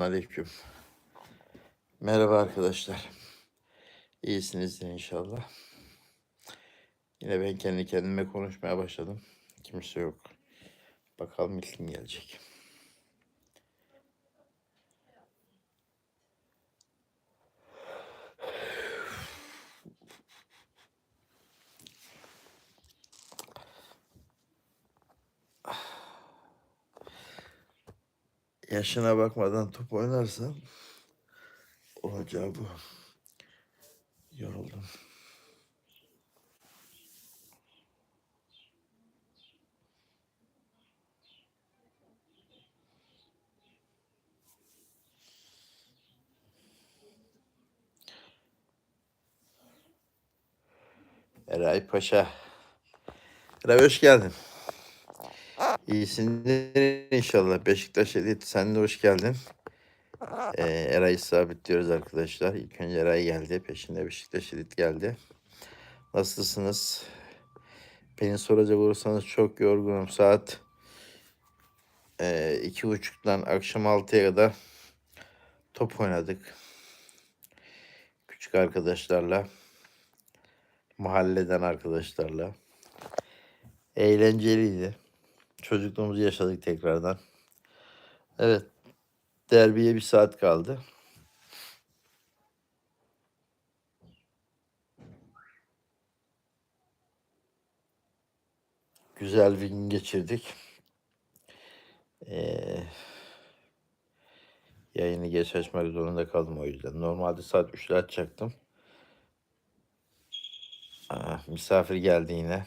Aleyküm. Merhaba arkadaşlar. İyisinizdir inşallah. Yine ben kendi kendime konuşmaya başladım. Kimse yok. Bakalım ilk kim gelecek. Yaşına bakmadan top oynarsan olacağı bu. Yoruldum. Eray Paşa. Eray hoş geldin. İyisindir inşallah. Beşiktaş Elit sen de hoş geldin. Ee, Eray'ı sabitliyoruz arkadaşlar. İlk önce Eray geldi. Peşinde Beşiktaş Elit geldi. Nasılsınız? Beni soracak olursanız çok yorgunum. Saat e, iki buçuktan akşam altıya kadar top oynadık. Küçük arkadaşlarla. Mahalleden arkadaşlarla. Eğlenceliydi. Çocukluğumuzu yaşadık tekrardan. Evet. Derbiye bir saat kaldı. Güzel bir gün geçirdik. Ee, yayını geç açmak zorunda kaldım o yüzden. Normalde saat 3'te açacaktım. Aa, misafir geldi yine.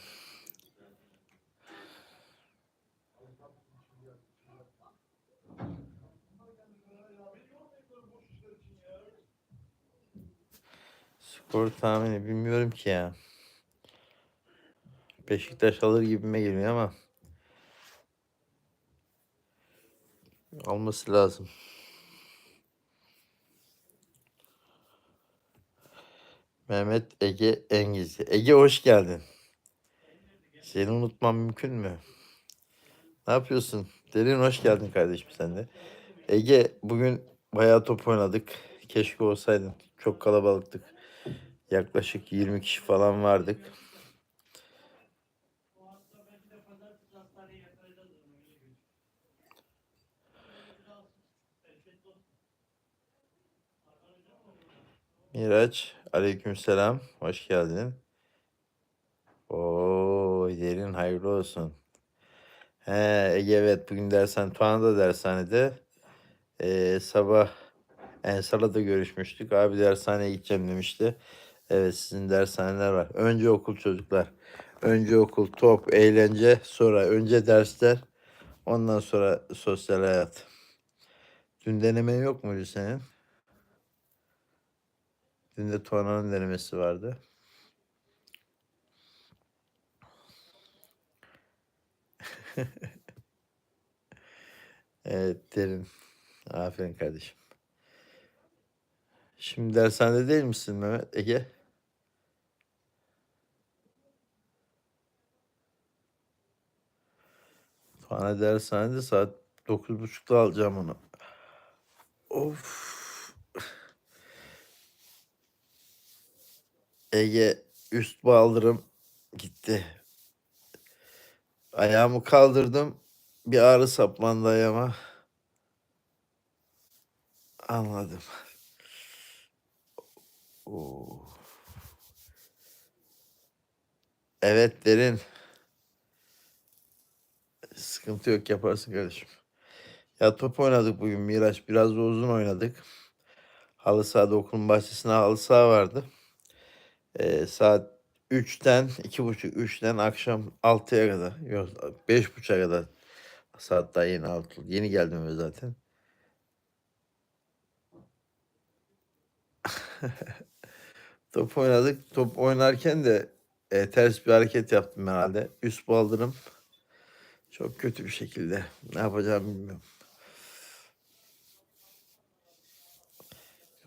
Skor tahmini bilmiyorum ki ya. Beşiktaş alır gibime geliyor ama alması lazım. Mehmet Ege Engizli. Ege hoş geldin. Seni unutmam mümkün mü? Ne yapıyorsun? Derin hoş geldin kardeşim sen de. Ege bugün bayağı top oynadık. Keşke olsaydın. Çok kalabalıktık. Yaklaşık 20 kişi falan vardık. Miraç, aleykümselam. Hoş geldin. Oo, derin hayırlı olsun. He, Ege evet bugün dersen Tuğan da dershanede. Ee, sabah Ensar'la da görüşmüştük. Abi dershaneye gideceğim demişti. Evet sizin dershaneler var. Önce okul çocuklar. Önce okul, top, eğlence, sonra önce dersler. Ondan sonra sosyal hayat. Dün deneme yok muydu senin? Dün de Tuana'nın denemesi vardı. Evet derin. Aferin kardeşim. Şimdi dershanede değil misin Mehmet Ege? Tuana dershanede saat 9.30'da alacağım onu. Of. Ege üst baldırım gitti. Ayağımı kaldırdım. Bir ağrı saplandı ayağıma. Anladım. Oo. Evet derin. Sıkıntı yok yaparsın kardeşim. Ya top oynadık bugün Miraç. Biraz da uzun oynadık. Halı sahada okulun bahçesinde halı saha vardı. Ee, saat 3'ten 2.30 3'ten akşam 6'ya kadar yok 5.30'a kadar saat daha yeni 6 yeni geldim eve zaten. Top oynadık. Top oynarken de e, ters bir hareket yaptım herhalde. Üst baldırım çok kötü bir şekilde. Ne yapacağımı bilmiyorum.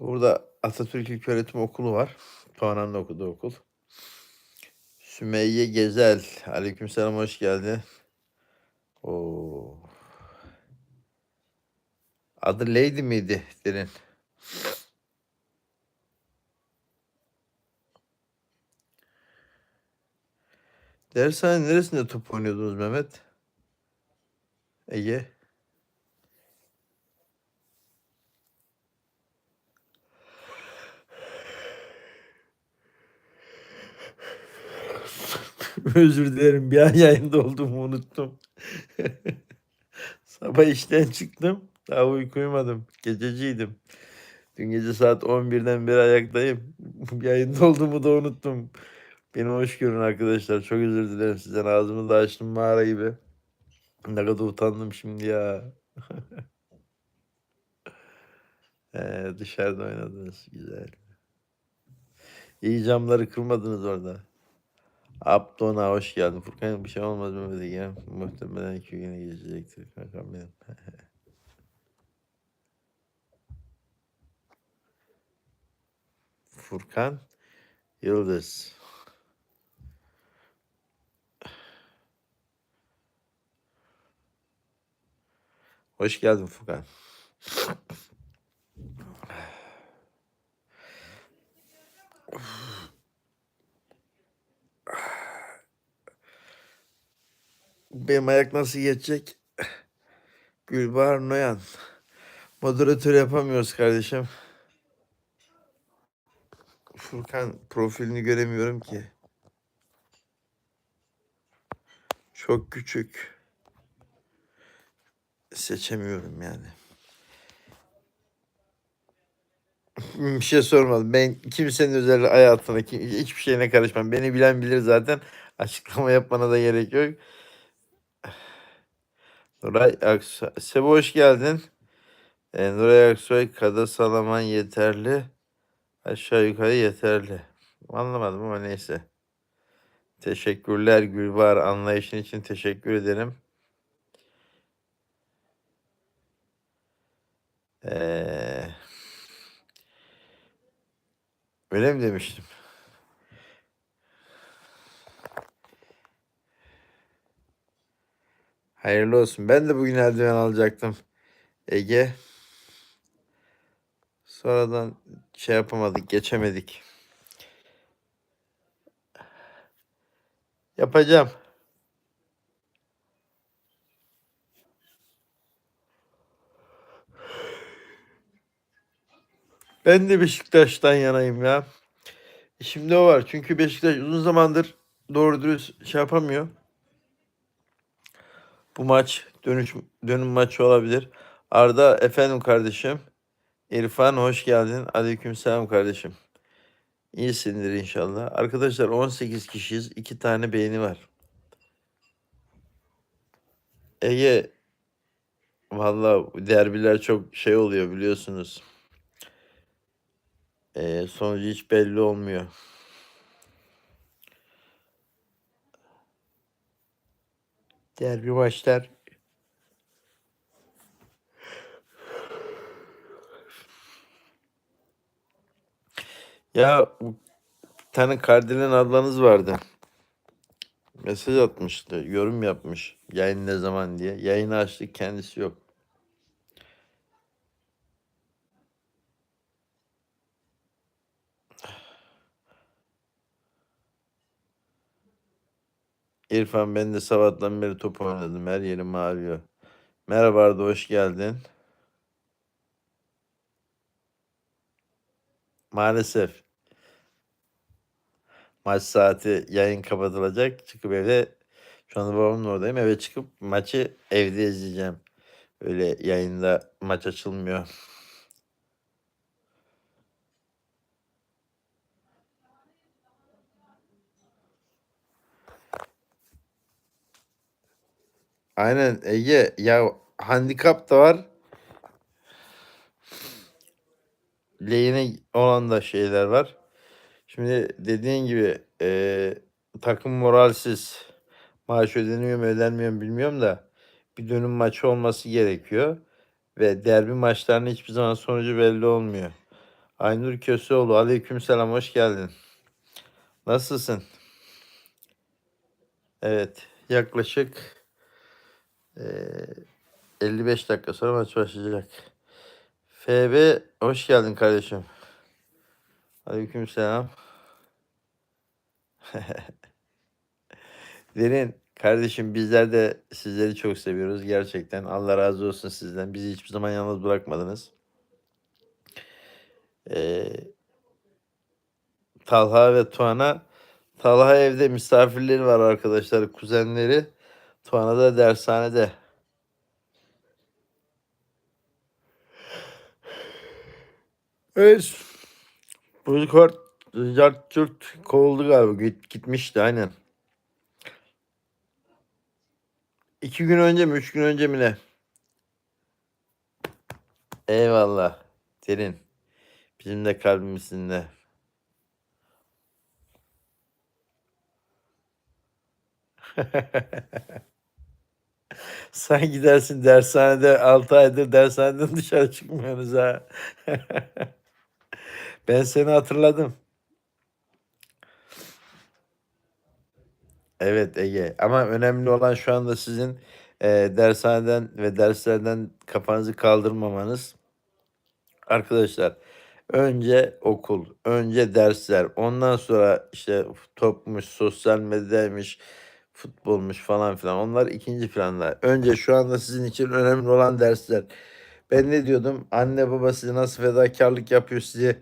Burada Atatürk İlköğretim Okulu var. Tuana'nın okuduğu okul. Sümeyye Gezel. Aleykümselam hoş geldin. Oo. Adı Lady miydi derin? Dershane neresinde top oynuyordunuz Mehmet? Ege. Özür dilerim bir an yayında olduğumu unuttum. Sabah işten çıktım. Daha uyku uyumadım. Gececiydim. Dün gece saat 11'den beri ayaktayım. Yayında olduğumu da unuttum. Beni hoş görün arkadaşlar. Çok özür dilerim sizden. Ağzımı da açtım mağara gibi. Ne kadar utandım şimdi ya. Ee, dışarıda oynadınız. Güzel. İyi camları kırmadınız orada. Abdona hoş geldin. Furkan bir şey olmaz dedi ya. Muhtemelen iki güne geçecektir kankam benim. Furkan Yıldız. Hoş geldin Furkan. Benim ayak nasıl geçecek? Gülbahar Noyan. Moderatör yapamıyoruz kardeşim. Furkan profilini göremiyorum ki. Çok küçük. Seçemiyorum yani. Bir şey sormadım. Ben kimsenin özel hayatına, hiçbir şeyine karışmam. Beni bilen bilir zaten. Açıklama yapmana da gerek yok. Nuray Aksoy. Sebo hoş geldin. Ee, Nuray Aksoy, Kada Salaman yeterli. Aşağı yukarı yeterli. Anlamadım ama neyse. Teşekkürler Gülbar. Anlayışın için teşekkür ederim. Ee, öyle mi demiştim? Hayırlı olsun. Ben de bugün eldiven alacaktım. Ege. Sonradan şey yapamadık, geçemedik. Yapacağım. Ben de Beşiktaş'tan yanayım ya. Şimdi o var. Çünkü Beşiktaş uzun zamandır doğru dürüst şey yapamıyor. Bu maç dönüş dönüm maçı olabilir. Arda efendim kardeşim. İrfan hoş geldin. Aleykümselam kardeşim. İyisindir inşallah. Arkadaşlar 18 kişiyiz. 2 tane beğeni var. Ege Vallahi derbiler çok şey oluyor biliyorsunuz. Ee, sonucu hiç belli olmuyor. Derbi maçlar Ya bir tane Kardelen ablanız vardı. Mesaj atmıştı. Yorum yapmış. Yayın ne zaman diye. Yayını açtık kendisi yok. İrfan ben de sabahtan beri top oynadım. Her yerim ağrıyor. Merhaba Arda hoş geldin. Maalesef maç saati yayın kapatılacak. Çıkıp eve şu anda babamın oradayım. Eve çıkıp maçı evde izleyeceğim. Öyle yayında maç açılmıyor. Aynen Ege ya handikap da var. Lehine olan da şeyler var. Şimdi dediğin gibi e, takım moralsiz. Maaş ödeniyor mu ödenmiyor mu bilmiyorum da bir dönüm maçı olması gerekiyor. Ve derbi maçlarının hiçbir zaman sonucu belli olmuyor. Aynur Köseoğlu aleykümselam hoş geldin. Nasılsın? Evet yaklaşık e, 55 dakika sonra maç başlayacak. FB hoş geldin kardeşim. Aleykümselam. Derin kardeşim bizler de sizleri çok seviyoruz gerçekten. Allah razı olsun sizden. Bizi hiçbir zaman yalnız bırakmadınız. Ee, Talha ve Tuana. Talha evde misafirleri var arkadaşlar, kuzenleri. Tuana da dershanede. Evet. Kart Zart Türk kovuldu galiba. Git, gitmişti aynen. İki gün önce mi? Üç gün önce mi ne? Eyvallah. Derin. Bizim de kalbimizin de. Sen gidersin dershanede 6 aydır dershaneden dışarı çıkmıyorsunuz ha. ben seni hatırladım. Evet Ege ama önemli olan şu anda sizin e, dershaneden ve derslerden kafanızı kaldırmamanız. Arkadaşlar önce okul, önce dersler, ondan sonra işte topmuş, sosyal medyaymış, futbolmuş falan filan. Onlar ikinci planlar. Önce şu anda sizin için önemli olan dersler. Ben ne diyordum? Anne baba size nasıl fedakarlık yapıyor sizi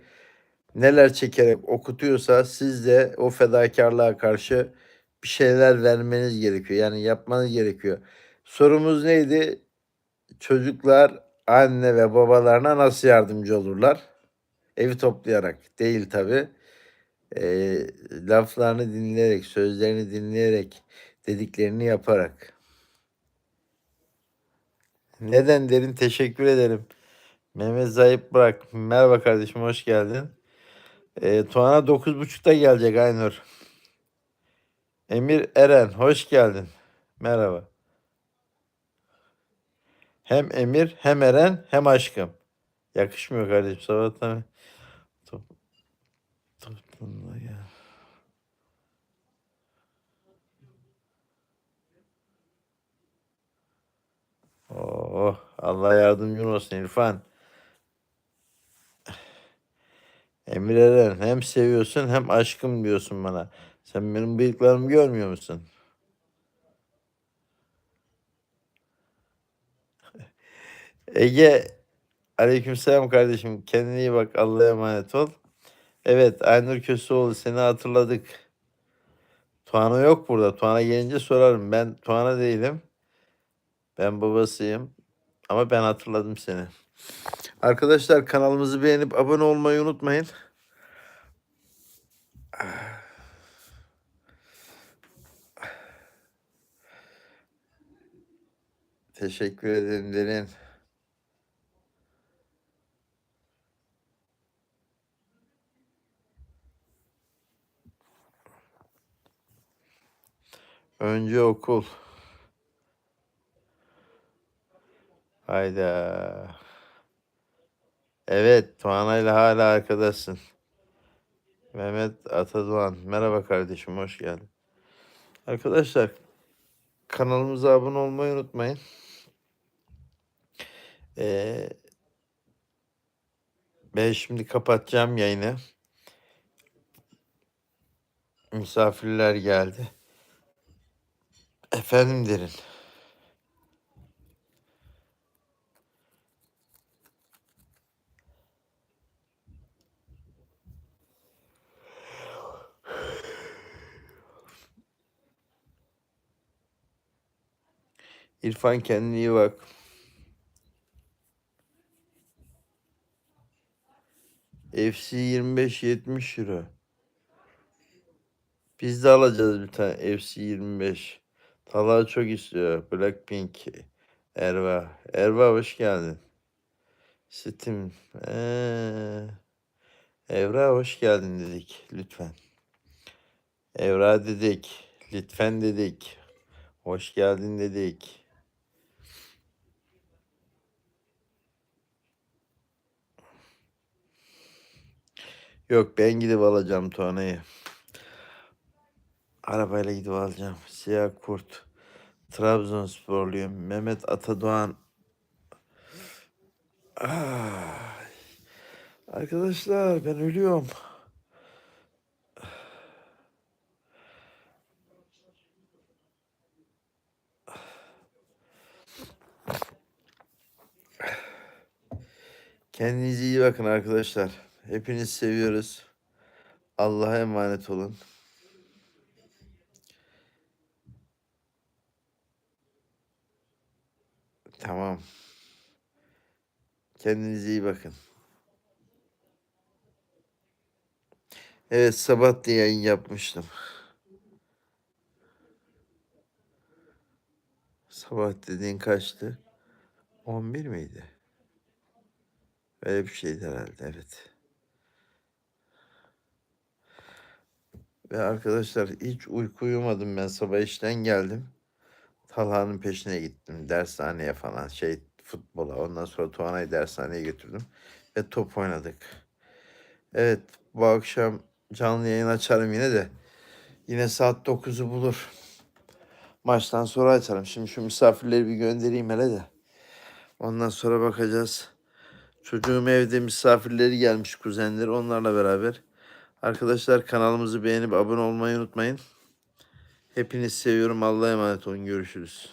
neler çekerek okutuyorsa siz de o fedakarlığa karşı bir şeyler vermeniz gerekiyor. Yani yapmanız gerekiyor. Sorumuz neydi? Çocuklar anne ve babalarına nasıl yardımcı olurlar? Evi toplayarak değil tabi. E, laflarını dinleyerek, sözlerini dinleyerek, dediklerini yaparak. Neden derin teşekkür ederim. Mehmet Zayıf Bırak. Merhaba kardeşim hoş geldin. E, Tuana 9.30'da gelecek Aynur. Emir Eren hoş geldin. Merhaba. Hem Emir hem Eren hem aşkım. Yakışmıyor kardeşim sabahtan. Top, toplumda ya. Oh, Allah yardımcın olsun İrfan. Emir Eren hem seviyorsun hem aşkım diyorsun bana. Sen benim bıyıklarımı görmüyor musun? Ege aleykümselam kardeşim. Kendine iyi bak. Allah'a emanet ol. Evet Aynur Köseoğlu seni hatırladık. Tuana yok burada. Tuana gelince sorarım. Ben Tuana değilim. Ben babasıyım. Ama ben hatırladım seni. Arkadaşlar kanalımızı beğenip abone olmayı unutmayın. Teşekkür ederim Derin. Önce okul. Hayda. Evet, Tuana ile hala arkadaşsın. Mehmet Atadoğan. Merhaba kardeşim, hoş geldin. Arkadaşlar, kanalımıza abone olmayı unutmayın. Ee, ben şimdi kapatacağım yayını. Misafirler geldi. Efendim derin. İrfan kendine iyi bak. FC 25 70 euro. Biz de alacağız bir tane FC 25. Talha çok istiyor. Blackpink. Erva. Erva hoş geldin. Steam. Ee, Evra hoş geldin dedik. Lütfen. Evra dedik. Lütfen dedik. Hoş geldin dedik. Yok ben gidip alacağım Tuana'yı. Arabayla gidip alacağım. Siyah Kurt. Trabzonsporluyum. Mehmet Atadoğan. Ah, Arkadaşlar ben ölüyorum. Kendinize iyi bakın arkadaşlar. Hepinizi seviyoruz. Allah'a emanet olun. Kendinize iyi bakın. Evet sabah da yayın yapmıştım. Sabah dediğin kaçtı? 11 miydi? Öyle bir şeydi herhalde evet. Ve arkadaşlar hiç uyku uyumadım ben sabah işten geldim. Talha'nın peşine gittim dershaneye falan şey futbola. Ondan sonra Tuana'yı dershaneye götürdüm ve top oynadık. Evet bu akşam canlı yayın açarım yine de. Yine saat 9'u bulur. Maçtan sonra açarım. Şimdi şu misafirleri bir göndereyim hele de. Ondan sonra bakacağız. Çocuğum evde misafirleri gelmiş kuzenleri onlarla beraber. Arkadaşlar kanalımızı beğenip abone olmayı unutmayın. Hepinizi seviyorum. Allah'a emanet olun. Görüşürüz.